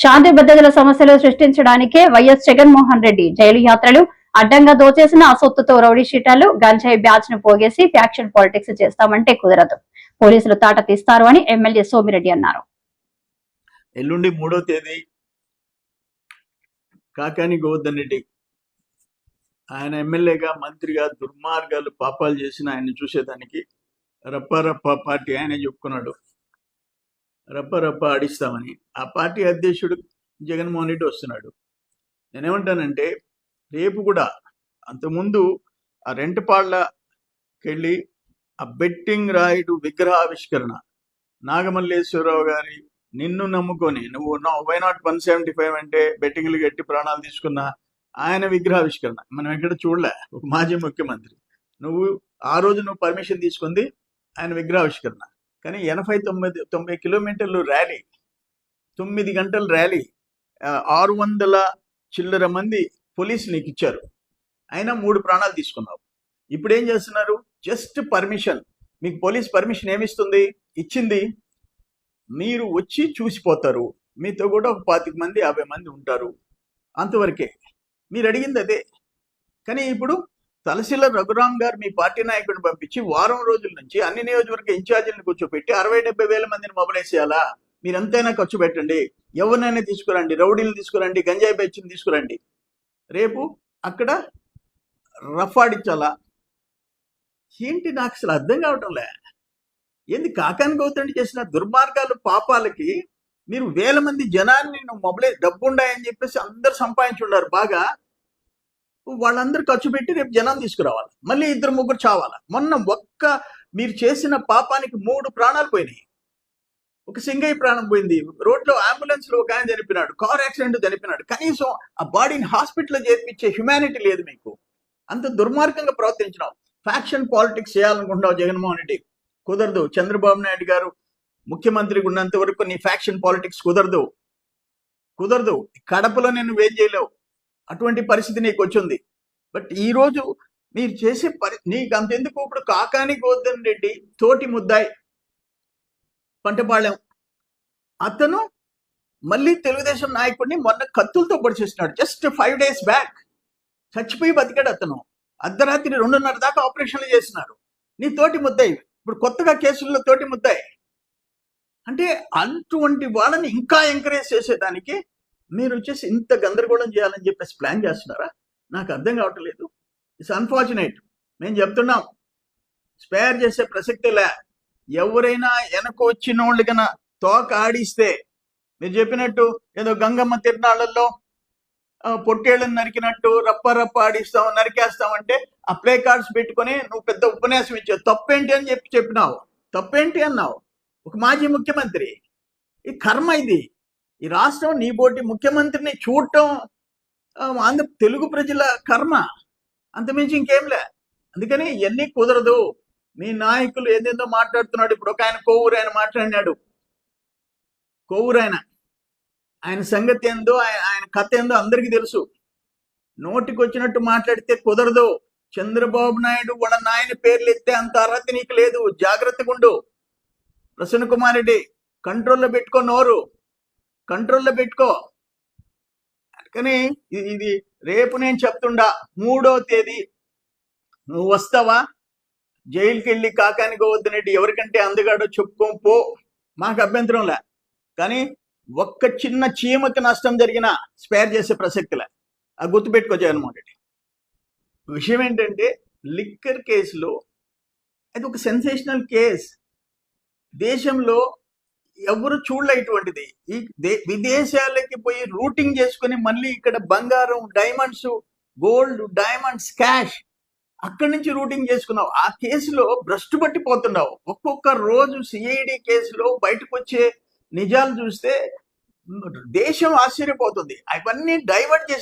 శాంతి భద్రతల సమస్యలు సృష్టించడానికే Y S Jaganmohan Reddy jail యాత్రలు అడ్డంగా దోచేసిన సొత్తుతో రౌడీ షీటాలు గంజాయి బ్యాచ్ను పోగేసి ఫ్యాక్షన్ పాలిటిక్స్ చేస్తామంటే కుదరదు. పోలీసులు తాట తీస్తారు అని ఎమ్మెల్యే సోమిరెడ్డి అన్నారు. ఎల్లుండి మూడో తేదీ కాకాని గోవర్ధన్ రెడ్డి. ఆయన ఎమ్మెల్యేగా మంత్రిగా దుర్మార్గాలు పాపాలు చేసిన ఆయన చూసేదానికి రప్ప రప్ప పార్టీ ఆయన చెప్పుకున్నాడు. రప్ప రప్ప ఆడిస్తామని ఆ పార్టీ అధ్యక్షుడు జగన్మోహన్ రెడ్డి వస్తున్నాడు. నేనేమంటానంటే రేపు కూడా అంతకుముందు ఆ రెంటపాళ్ళకెళ్ళి ఆ బెట్టింగ్ రాయుడు విగ్రహావిష్కరణ నాగమల్లేశ్వరరావు గారి నిన్ను నమ్ముకొని నువ్వు why not one seventy five అంటే బెట్టింగ్లు గట్టి ప్రాణాలు తీసుకున్న ఆయన విగ్రహావిష్కరణ మనం ఎక్కడ చూడలే ఒక మాజీ ముఖ్యమంత్రి. నువ్వు ఆ రోజు నువ్వు పర్మిషన్ తీసుకుంది ఆయన విగ్రహావిష్కరణ. కానీ ఎనభై తొమ్మిది తొంభై కిలోమీటర్లు ర్యాలీ తొమ్మిది గంటల ర్యాలీ ఆరు వందల చిల్లర మంది పోలీసు నీకు ఇచ్చారు. అయినా మూడు ప్రాణాలు తీసుకున్నావు. ఇప్పుడు ఏం చేస్తున్నారు? Just permission. మీకు పోలీస్ పర్మిషన్ ఏమిస్తుంది? ఇచ్చింది. మీరు వచ్చి చూసిపోతారు. మీతో కూడా ఒక పాతిక మంది యాభై మంది ఉంటారు. అంతవరకే. మీరు అడిగింది అదే. కానీ ఇప్పుడు తలశీల రఘురామ్ గారు మీ పార్టీ నాయకుడిని పంపించి వారం రోజుల నుంచి అన్ని నియోజకవర్గ ఇన్ఛార్జీలను కూర్చోపెట్టి అరవై డెబ్బై వేల మందిని మొబైలైజ్ చేయాలా మీరు ఎంతైనా ఖర్చు పెట్టండి. ఎవరినైనా తీసుకురండి. రౌడీలు తీసుకురండి. గంజాయి బెచ్చిని తీసుకురండి. రేపు అక్కడ రఫాడించాలా ఏంటి నాకు అసలు అర్థం కావటంలే ఏంది కాకాని గౌతండి చేసిన దుర్మార్గాలు పాపాలకి మీరు వేల మంది జనాన్ని మొబలైజ్ మొబైల్ డబ్బు చెప్పేసి అందరు సంపాదించున్నారు బాగా వాళ్ళందరూ ఖర్చు పెట్టి రేపు జనం తీసుకురావాలి. మళ్ళీ ఇద్దరు ముగ్గురు చావాలి. మొన్న ఒక్క మీరు చేసిన పాపానికి మూడు ప్రాణాలు పోయినాయి. ఒక సింగయ్య ప్రాణం పోయింది. రోడ్లో అంబులెన్స్లో ఒక ఆయన చనిపోయినాడు. కార్ యాక్సిడెంట్ చనిపోయినాడు. కనీసం ఆ బాడీని హాస్పిటల్లో చేర్పించే హ్యుమానిటీ లేదు మీకు. అంత దుర్మార్గంగా ప్రవర్తించినావు. ఫ్యాక్షన్ పాలిటిక్స్ చేయాలనుకుంటున్నావు జగన్మోహన్ రెడ్డి. కుదరదు. చంద్రబాబు నాయుడు గారు ముఖ్యమంత్రి ఉన్నంత వరకు నీ ఫ్యాక్షన్ పాలిటిక్స్ కుదరదు. కుదరదు. కడపలో నేను వేం చేయలేవు. అటువంటి పరిస్థితి నీకు వచ్చింది బట్ ఈరోజు మీరు చేసే పరి నీకు అంతెందుకు ఇప్పుడు కాకాని గోవర్ధన్ రెడ్డి తోటి ముద్దాయి పంటపాళెం అతను మళ్ళీ తెలుగుదేశం నాయకుడిని మొన్న కత్తులతో పొడిచేసినాడు. Just five days back. చచ్చిపోయి బతికాడు అతను. అర్ధరాత్రి రెండున్నర దాకా ఆపరేషన్లు చేస్తున్నారు నీ తోటి ముద్దాయి. ఇప్పుడు కొత్తగా కేసుల్లో తోటి ముద్దాయి. అంటే అటువంటి వాళ్ళని ఇంకా ఎంకరేజ్ చేసేదానికి మీరు వచ్చేసి ఇంత గందరగోళం చేయాలని చెప్పేసి ప్లాన్ చేస్తున్నారా? నాకు అర్థం కావట్లేదు. It's unfortunate. మేము చెప్తున్నాం స్పేర్ చేసే ప్రసక్తే లే. ఎవరైనా వెనక వచ్చిన వాళ్ళు కన్నా తోక ఆడిస్తే మీరు చెప్పినట్టు ఏదో గంగమ్మ తిరునాళ్ళల్లో పొట్టేళ్ళని నరికినట్టు రప్ప రప్ప ఆడిస్తాం నరికేస్తామంటే ఆ ప్లే కార్డ్స్ పెట్టుకొని నువ్వు పెద్ద ఉపన్యాసం ఇచ్చావు. తప్పేంటి అని చెప్పి చెప్పినావు. తప్పేంటి అన్నావు? ఒక మాజీ ముఖ్యమంత్రి. ఈ కర్మ ఇది. ఈ రాష్ట్రం నీబోటి ముఖ్యమంత్రిని చూడటం ఆంధ్ర తెలుగు ప్రజల కర్మ. అంతమించి ఇంకేంలే అందుకని ఇవన్నీ కుదరదు. మీ నాయకులు ఏదేందో మాట్లాడుతున్నాడు. ఇప్పుడు ఒక ఆయన కోవూరు ఆయన మాట్లాడినాడు. కోవూరు ఆయన ఆయన సంగతి ఏందో ఆయన ఆయన కథ ఏందో అందరికీ తెలుసు. నోటికి వచ్చినట్టు మాట్లాడితే కుదరదు. చంద్రబాబు నాయుడు వాళ్ళ నాయన పేర్లు ఎత్తే అంత అర్హత నీకు లేదు. జాగ్రత్తగా ఉండు ప్రసన్న కుమార్ రెడ్డి కంట్రోల్లో పెట్టుకో నోరు. కంట్రోల్లో పెట్టుకో. కానీ ఇది ఇది రేపు నేను చెప్తుండా మూడో తేదీ. నువ్వు వస్తావా? జైలుకి వెళ్ళి కాకాని గోవర్ధన్ ఎవరికంటే అందగాడో చెప్పుకోం పో. మాకు అభ్యంతరంలే కానీ ఒక్క చిన్న చీమకి నష్టం జరిగినా స్పేర్ చేసే ప్రసక్తిలే. ఆ గుర్తుపెట్టుకో జగన్మోహన్ రెడ్డి. విషయం ఏంటంటే లిక్కర్ కేసులో అది ఒక సెన్సేషనల్ కేస్. దేశంలో ఎవరు చూడలే ఇటువంటిది. ఈ విదేశాలకి పోయి రూటింగ్ చేసుకుని మళ్ళీ ఇక్కడ బంగారం డైమండ్స్ గోల్డ్ డైమండ్స్ క్యాష్ అక్కడి నుంచి రూటింగ్ చేసుకున్నావు. ఆ కేసులో భ్రష్టు పట్టిపోతున్నావు. ఒక్కొక్క రోజు సిఐడి కేసులో బయటకు వచ్చే నిజాలు చూస్తే దేశం ఆశ్చర్యపోతుంది. అవన్నీ డైవర్ట్ చేసి